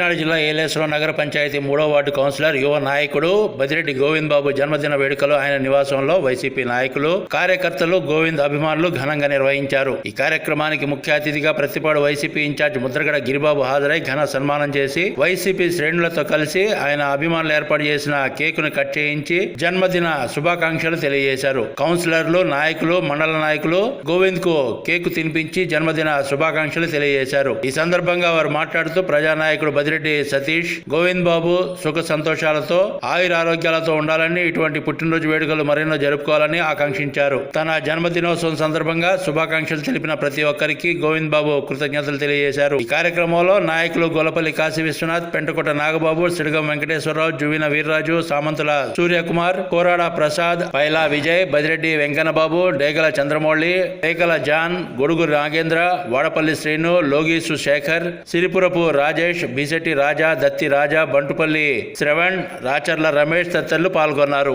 కాకినాడ జిల్లా ఏలేశ్వరం నగర పంచాయతీ మూడో వార్డు కౌన్సిలర్ యువ నాయకుడు బదిరెడ్డి గోవింద్ బాబు జన్మదిన వేడుకలు ఆయన నివాసంలో వైసీపీ నాయకులు కార్యకర్తలు గోవింద్ అభిమానులు ఘనంగా నిర్వహించారు. ఈ కార్యక్రమానికి ముఖ్య అతిథిగా ప్రతిపాడు వైసీపీ ఇన్ఛార్జ్ ముద్రగడ గిరిబాబు హాజరై ఘన సన్మానం చేసి వైసీపీ శ్రేణులతో కలిసి ఆయన అభిమానులు ఏర్పాటు చేసిన కేకును కట్ చేయించి జన్మదిన శుభాకాంక్షలు తెలియజేశారు. కౌన్సిలర్లు నాయకులు మండల నాయకులు గోవింద్కు కేకు తినిపించి జన్మదిన శుభాకాంక్షలు తెలియజేశారు. ఈ సందర్భంగా వారు మాట్లాడుతూ ప్రజానాయకుడు బదిరెడ్డి సతీష్ గోవింద్ బాబు సుఖ సంతోషాలతో ఆయుర ఆరోగ్యాలతో ఉండాలని ఇటువంటి పుట్టినరోజు వేడుకలు మరెన్నో జరుపుకోవాలని ఆకాంక్షించారు. తన జన్మదినోత్సవం సందర్భంగా శుభాకాంక్షలు తెలిపిన ప్రతి ఒక్కరికి గోవింద్ బాబు కృతజ్ఞతలు తెలియజేశారు. ఈ కార్యక్రమంలో నాయకులు గొలపల్లి కాశీ విశ్వనాథ్ పెంటకోట నాగబాబు సిడగం వెంకటేశ్వరరావు జువిన వీర్రాజు సామంతుల సూర్యకుమార్ కోరాడ ప్రసాద్ పైలా విజయ్ బదిరెడ్డి వెంకన్నబాబు డేగల చంద్రమౌళి డేకల జాన్ గొడుగు నాగేంద్ర వాడపల్లి శ్రీను లోగీసు శేఖర్ సిరిపురపు రాజేష్ బిసెట్టి రాజా దత్తి రాజా బంటుపల్లి శ్రవణ్ రాచర్ల రమేష్ తదితరులు పాల్గొన్నారు.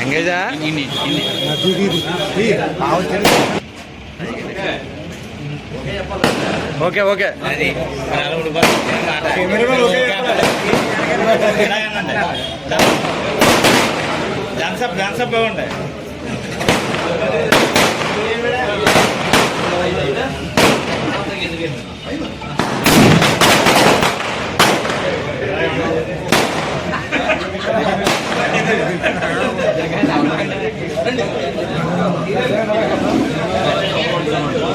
ఎంగేజా ఓకే ఓకే. డాన్సప్ డాన్సప్ బాగుంటాయి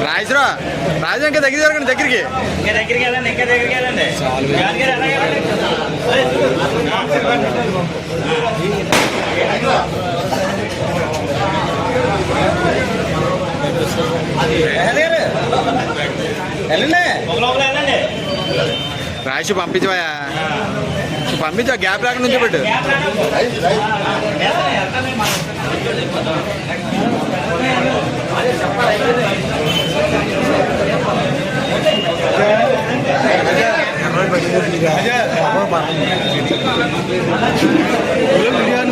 రాజరా రాజు ఇంకా దగ్గర జరగండి దగ్గరికి. ఇంకా దగ్గరికి వెళ్ళండి ఇంకా దగ్గరికి వెళ్ళండి. వెళ్ళండి. రాజు పంపించా గ్యాప్ రాకుండా నుంచి పెట్టు. జై జగన్